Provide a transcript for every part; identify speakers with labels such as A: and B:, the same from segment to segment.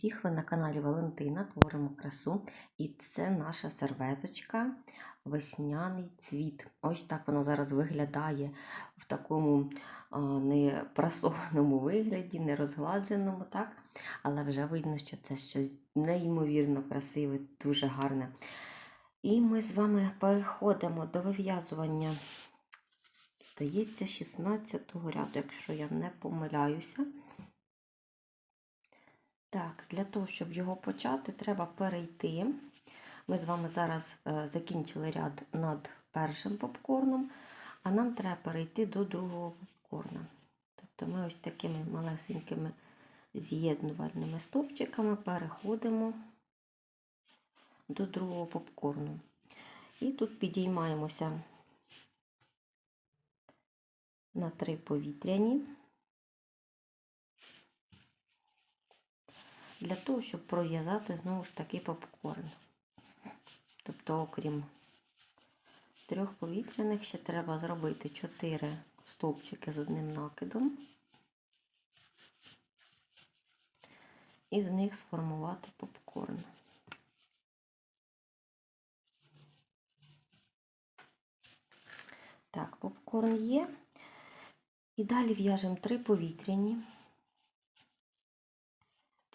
A: усіх! Ви на каналі Валентина Творимо красу. І це наша серветочка Весняний цвіт. Ось так вона зараз виглядає в такому а, не прасованому вигляді, не розгладженому, так? але вже видно, що це щось неймовірно красиве, дуже гарне. І ми з вами переходимо до вив'язування, здається, 16 ряду, якщо я не помиляюся. Так, для того, щоб його почати, треба перейти. Ми з вами зараз е, закінчили ряд над першим попкорном, а нам треба перейти до другого попкорна. Тобто ми ось такими малесенькими з'єднувальними стовпчиками переходимо до другого попкорну. І тут підіймаємося на три повітряні. Для того, щоб пров'язати знову ж таки попкорн. Тобто, окрім трьох повітряних, ще треба зробити 4 стовпчики з одним накидом, і з них сформувати попкорн. Так, попкорн є. І далі в'яжемо три повітряні.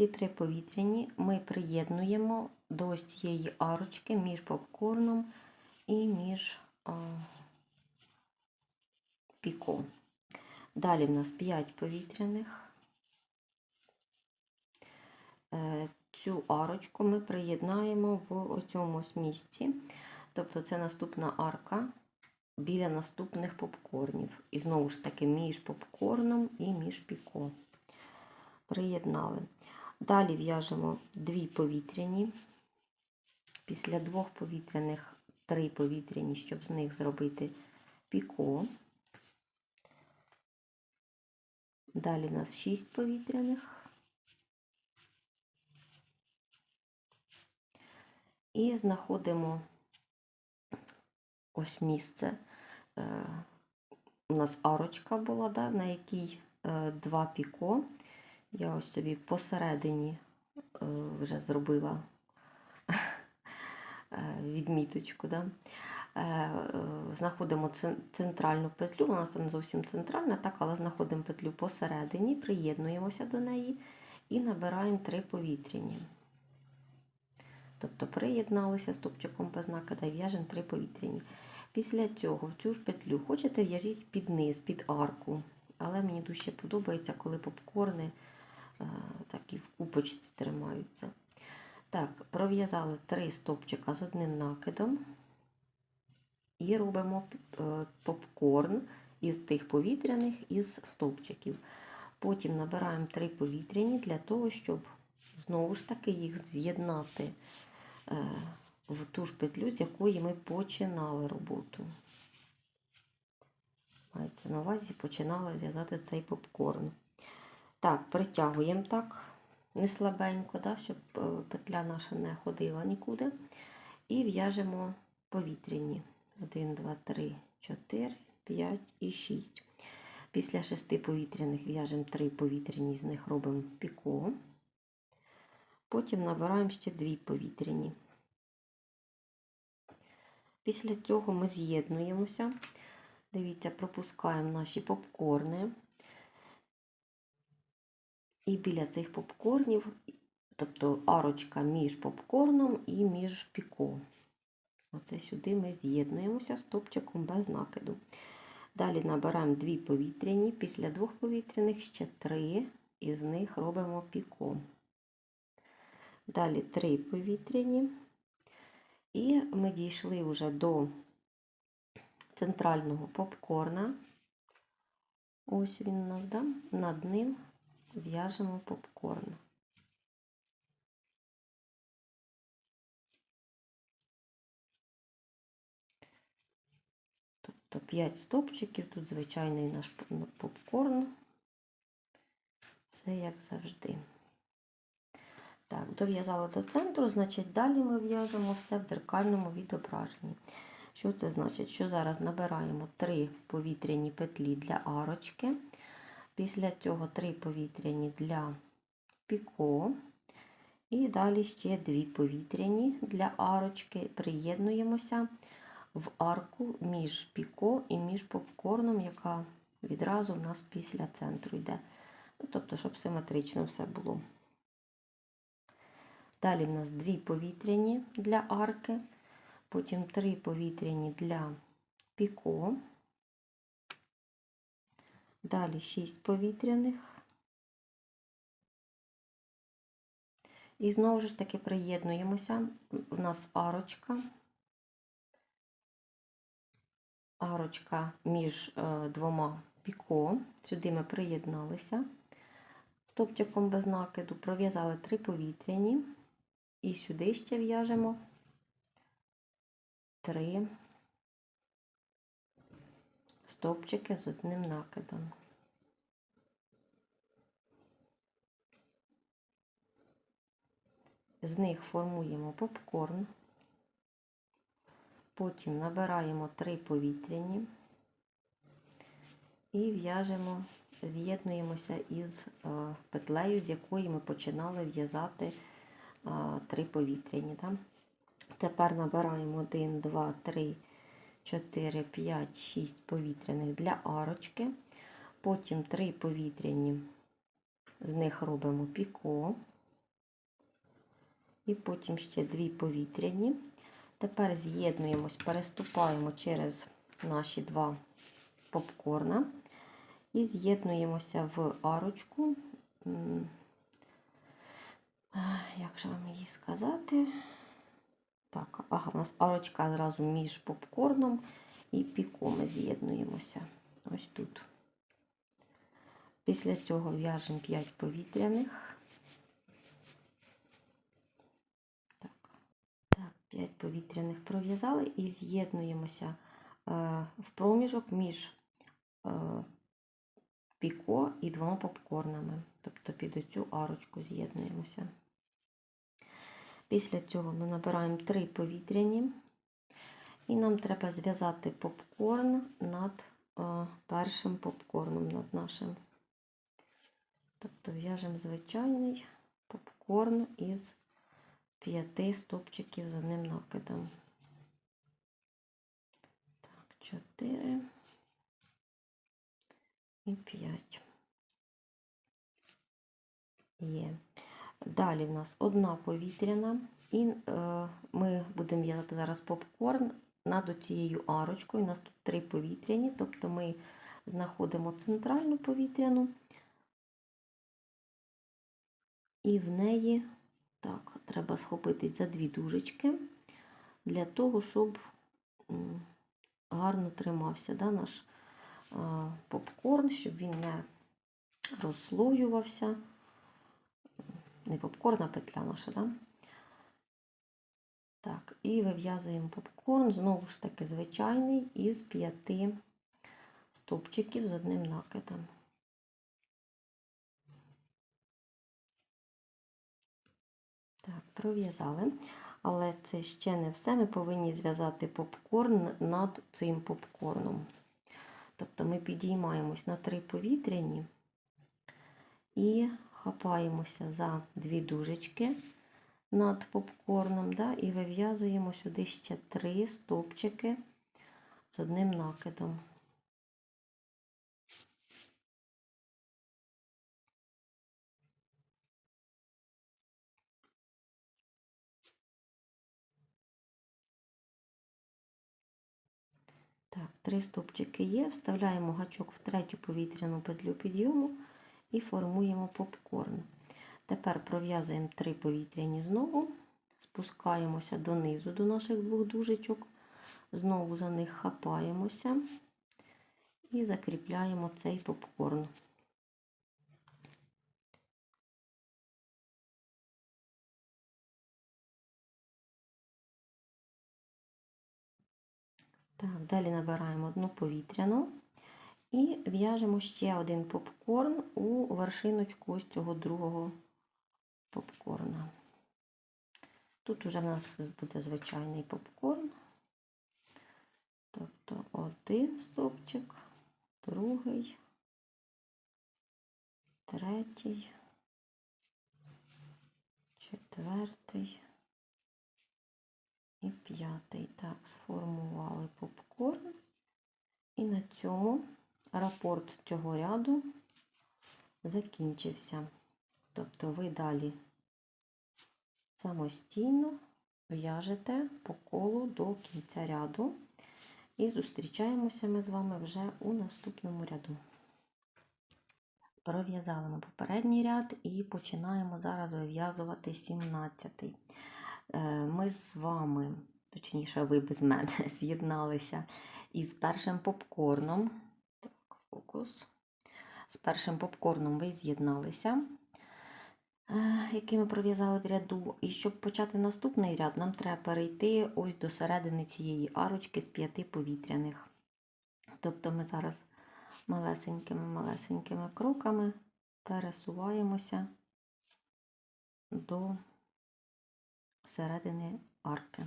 A: Ці три повітряні ми приєднуємо до ось цієї арочки між попкорном і між а, піко. Далі в нас 5 повітряних. Е, цю арочку ми приєднаємо в оцьому місці. Тобто це наступна арка біля наступних попкорнів. І знову ж таки між попкорном і між піко. Приєднали. Далі в'яжемо дві повітряні. Після двох повітряних три повітряні, щоб з них зробити піко. Далі в нас шість повітряних. І знаходимо ось місце. Е, у нас арочка була, да, на якій е, два піко. Я ось собі посередині е, вже зробила відміточку. Да? Знаходимо центральну петлю, вона там не зовсім центральна, так, але знаходимо петлю посередині, приєднуємося до неї і набираємо три повітряні. Тобто приєдналися стопчиком без накида і в'яжемо три повітряні. Після цього в цю ж петлю хочете в'яжіть під низ, під арку. Але мені дуже подобається, коли попкорни так і в купочці тримаються. Так, пров'язали три стопчика з одним накидом і робимо е, попкорн із тих повітряних із стовпчиків. Потім набираємо три повітряні для того, щоб знову ж таки їх з'єднати е, в ту ж петлю, з якої ми починали роботу. Мається на увазі починали в'язати цей попкорн. Так, притягуємо так не слабенько, да, щоб е, петля наша не ходила нікуди. І в'яжемо повітряні. 1, 2, 3, 4, 5 і 6. Після шести повітряних в'яжемо 3 повітряні, з них робимо піко. Потім набираємо ще 2 повітряні. Після цього ми з'єднуємося. Дивіться, пропускаємо наші попкорни. І біля цих попкорнів, тобто арочка між попкорном і між піко. Оце сюди ми з'єднуємося стопчиком без накиду. Далі набираємо дві повітряні, після двох повітряних ще три, із них робимо піко. Далі три повітряні. І ми дійшли вже до центрального попкорна. Ось він у нас, да? над ним в'яжемо попкорн. Тобто 5 стопчиків, тут звичайний наш попкорн. Все як завжди. Так, дов'язали до центру, значить, далі ми в'яжемо все в дзеркальному відображенні. Що це значить? Що зараз набираємо 3 повітряні петлі для арочки. Після цього три повітряні для піко. І далі ще дві повітряні для арочки. Приєднуємося в арку між піко і між попкорном, яка відразу в нас після центру йде. Ну, тобто, щоб симетрично все було. Далі в нас дві повітряні для арки, потім три повітряні для піко. Далі 6 повітряних. І знову ж таки приєднуємося. В нас арочка. Арочка між е, двома піко. Сюди ми приєдналися стопчиком без накиду, пров'язали три повітряні. І сюди ще в'яжемо три стовпчики з одним накидом. З них формуємо попкорн, потім набираємо три повітряні і в'яжемо, з'єднуємося із е, петлею, з якої ми починали в'язати е, три повітряні. Тепер набираємо 1, 2, 3, 4, 5, 6 повітряних для арочки. Потім 3 повітряні, з них робимо піко. І потім ще 2 повітряні. Тепер з'єднуємось, переступаємо через наші два попкорна і з'єднуємося в арочку. Як же вам її сказати? Так, ага, у нас арочка зразу між попкорном і піком з'єднуємося. Ось тут. Після цього в'яжемо 5 повітряних. Так, так 5 повітряних пров'язали і з'єднуємося е, в проміжок між е, піко і двома попкорнами. Тобто під оцю арочку з'єднуємося. Після цього ми набираємо три повітряні, і нам треба зв'язати попкорн над о, першим попкорном над нашим. Тобто в'яжемо звичайний попкорн із п'яти стопчиків з одним накидом. Так, чотири і п'ять. Є. Далі в нас одна повітряна, і е, ми будемо в'язати зараз попкорн над цією арочкою. У нас тут три повітряні, тобто ми знаходимо центральну повітряну, і в неї так, треба схопитись за дві дужечки для того, щоб гарно тримався да, наш е, попкорн, щоб він не розслоювався не попкорн, а петля наша, да? Так, і вив'язуємо попкорн, знову ж таки, звичайний, із п'яти стовпчиків з одним накидом. Так, пров'язали. Але це ще не все. Ми повинні зв'язати попкорн над цим попкорном. Тобто ми підіймаємось на три повітряні і хапаємося за дві дужечки над попкорном да, і вив'язуємо сюди ще три стовпчики з одним накидом. Так, три стовпчики є, вставляємо гачок в третю повітряну петлю підйому і формуємо попкорн. Тепер пров'язуємо три повітряні знову, спускаємося донизу до наших двох дужечок, знову за них хапаємося і закріпляємо цей попкорн. Так, Далі набираємо одну повітряну. І в'яжемо ще один попкорн у вершиночку ось цього другого попкорна. Тут вже в нас буде звичайний попкорн. Тобто один стопчик, другий, третій, четвертий і п'ятий. Так, сформували попкорн. І на цьому рапорт цього ряду закінчився. Тобто ви далі самостійно в'яжете по колу до кінця ряду. І зустрічаємося ми з вами вже у наступному ряду. Пров'язали ми попередній ряд і починаємо зараз вив'язувати 17. Ми з вами, точніше, ви без мене, з'єдналися із першим попкорном. Фокус. З першим попкорном ви з'єдналися, е, який ми пров'язали в ряду. І щоб почати наступний ряд, нам треба перейти ось до середини цієї арочки з п'яти повітряних. Тобто ми зараз малесенькими-малесенькими кроками пересуваємося до середини арки.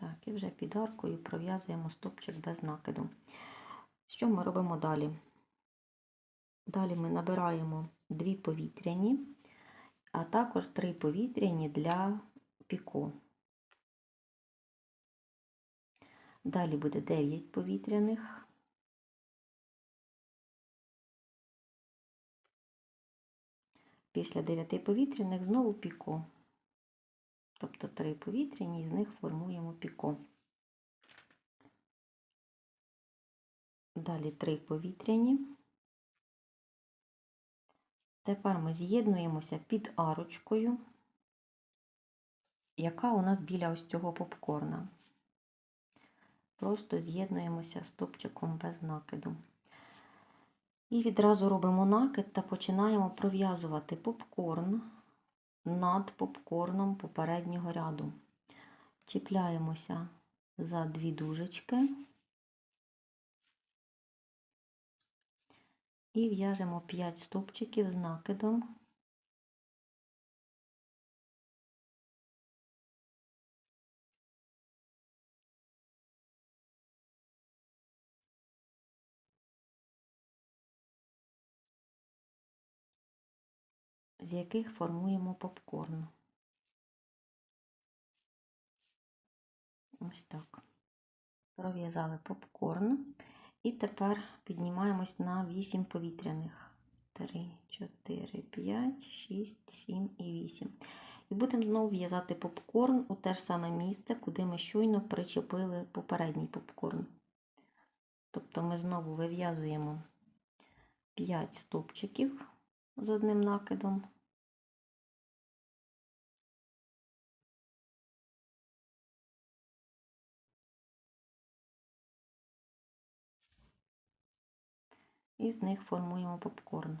A: Так, і вже під аркою пров'язуємо стопчик без накиду. Що ми робимо далі? Далі ми набираємо дві повітряні, а також три повітряні для піко. Далі буде 9 повітряних. Після 9 повітряних знову піко. Тобто 3 повітряні, і з них формуємо піко. Далі 3 повітряні. Тепер ми з'єднуємося під арочкою, яка у нас біля ось цього попкорна просто з'єднуємося стопчиком без накиду. І відразу робимо накид та починаємо пров'язувати попкорн над попкорном попереднього ряду. Чіпляємося за дві дужечки і в'яжемо 5 стопчиків з накидом. З яких формуємо попкорн. Ось так. Пров'язали попкорн. І тепер піднімаємось на 8 повітряних. 3, 4, 5, 6, 7 і 8. І будемо знову в'язати попкорн у те ж саме місце, куди ми щойно причепили попередній попкорн. Тобто ми знову вив'язуємо 5 стовпчиків з одним накидом. І з них формуємо попкорн.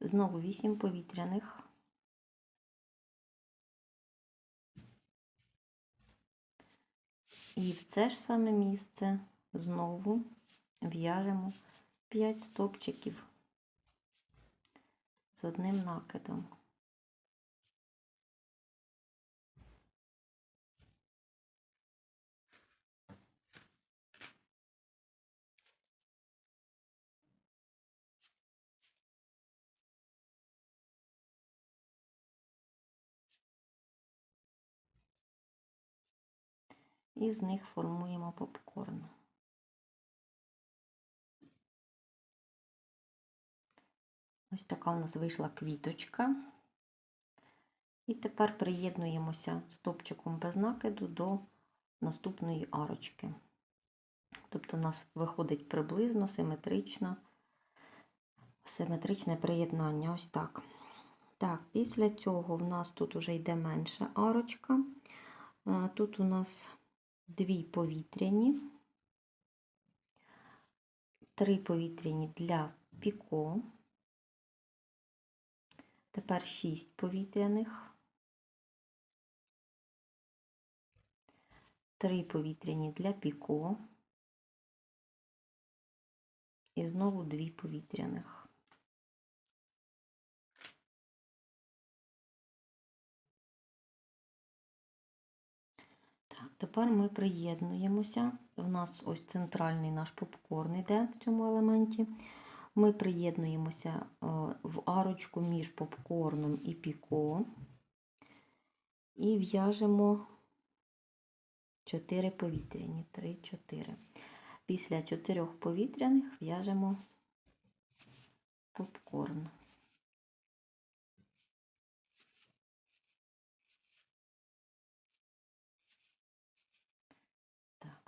A: Знову 8 повітряних. І в це ж саме місце знову в'яжемо 5 стопчиків з одним накидом. І з них формуємо попкорн. Ось така у нас вийшла квіточка. І тепер приєднуємося стопчиком без накиду до наступної арочки. Тобто у нас виходить приблизно симетрично, симетричне приєднання. Ось так. Так, після цього в нас тут вже йде менша арочка. Тут у нас дві повітряні, три повітряні для піко. Тепер 6 повітряних, 3 повітряні для піко і знову 2 повітряних. Так, тепер ми приєднуємося. У нас ось центральний наш попкорн йде в цьому елементі. Ми приєднуємося е, в арочку між попкорном і піко і в'яжемо 4 повітряні, 3, 4. Після 4 повітряних в'яжемо попкорн.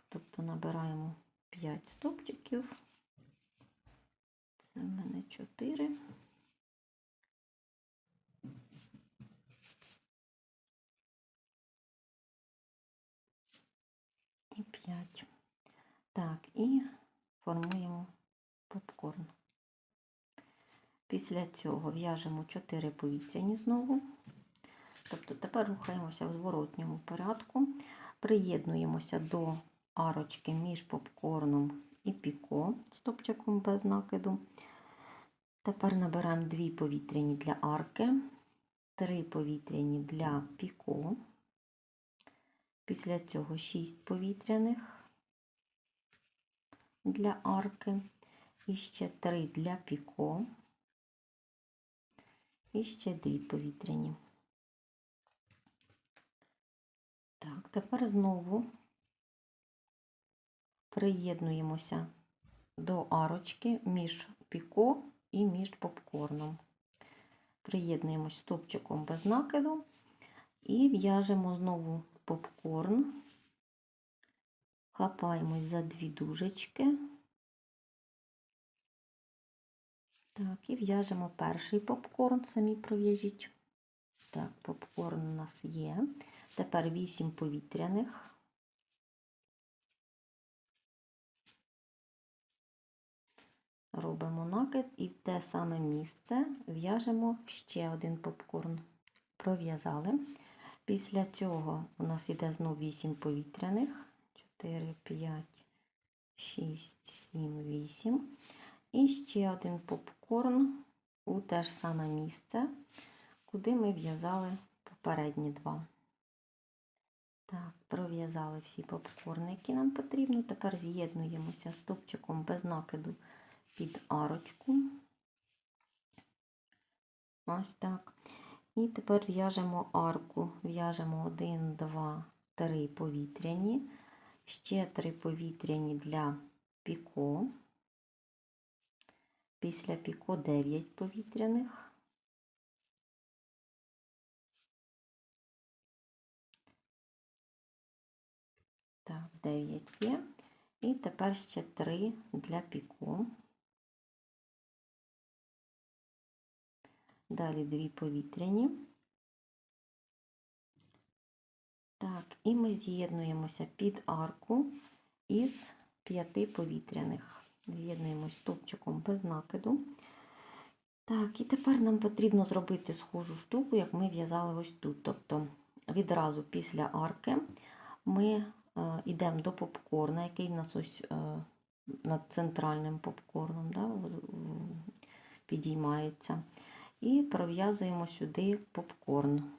A: Тобто набираємо 5 стопчиків. Це в мене 4. І 5. Так, і формуємо попкорн. Після цього в'яжемо 4 повітряні знову. Тобто тепер рухаємося в зворотньому порядку, приєднуємося до арочки між попкорном і піко стопчиком без накиду. Тепер набираємо 2 повітряні для арки, 3 повітряні для піко. Після цього 6 повітряних для арки, і ще 3 для піко, і ще 2 повітряні. Так, тепер знову приєднуємося до арочки між піко і між попкорном. Приєднуємось стопчиком без накиду і в'яжемо знову попкорн, хапаємось за дві дужечки. Так, і в'яжемо перший попкорн, самі пров'яжіть. Так, попкорн у нас є. Тепер 8 повітряних. Робимо накид і в те саме місце в'яжемо ще один попкорн. Пров'язали. Після цього у нас йде знову 8 повітряних. 4, 5, 6, 7, 8. І ще один попкорн у те ж саме місце, куди ми в'язали попередні два. Так, пров'язали всі попкорни, які нам потрібно. Тепер з'єднуємося стопчиком без накиду під арочку. Ось так. І тепер в'яжемо арку. В'яжемо 1, 2, 3 повітряні, ще 3 повітряні для піко. Після піко 9 повітряних. Так, 9 є. І тепер ще 3 для піку. Далі 2 повітряні. Так, і ми з'єднуємося під арку із 5 повітряних. З'єднуємось стовпчиком без накиду. Так, і тепер нам потрібно зробити схожу штуку, як ми в'язали ось тут. Тобто відразу після арки ми е, йдемо до попкорна, який в нас ось е, над центральним попкорном да, підіймається. І пров'язуємо сюди попкорн.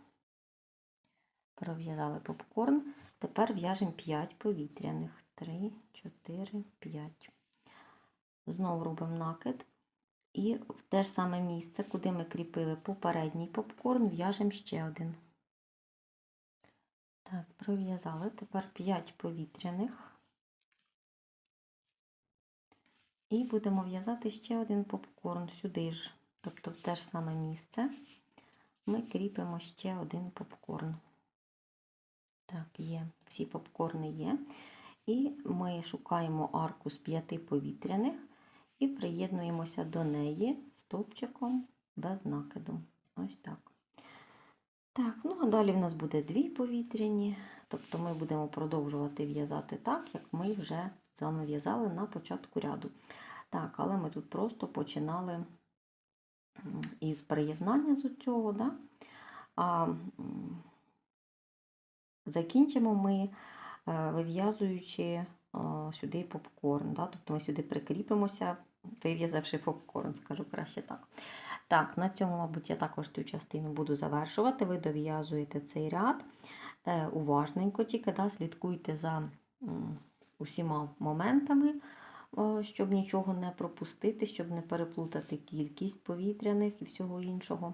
A: Пров'язали попкорн. Тепер в'яжемо 5 повітряних. 3, 4, 5. Знову робимо накид. І в те ж саме місце, куди ми кріпили попередній попкорн, в'яжемо ще один. Так, пров'язали. Тепер 5 повітряних. І будемо в'язати ще один попкорн сюди ж. Тобто в те ж саме місце ми кріпимо ще один попкорн. Так, є, всі попкорни є. І ми шукаємо арку з п'яти повітряних і приєднуємося до неї стовпчиком без накиду. Ось так. Так, ну а далі в нас буде дві повітряні, тобто ми будемо продовжувати в'язати так, як ми вже з вами в'язали на початку ряду. Так, але ми тут просто починали із приєднання з цього, да? а закінчимо ми вив'язуючи сюди попкорн. Да? Тобто ми сюди прикріпимося, вив'язавши попкорн, скажу краще так. Так, на цьому, мабуть, я також цю частину буду завершувати. Ви дов'язуєте цей ряд е, уважненько, тільки да, слідкуйте за усіма моментами. Щоб нічого не пропустити, щоб не переплутати кількість повітряних і всього іншого.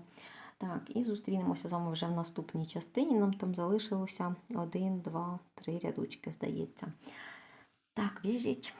A: Так, і зустрінемося з вами вже в наступній частині. Нам там залишилося один, два, три рядочки, здається. Так, в'яжіть.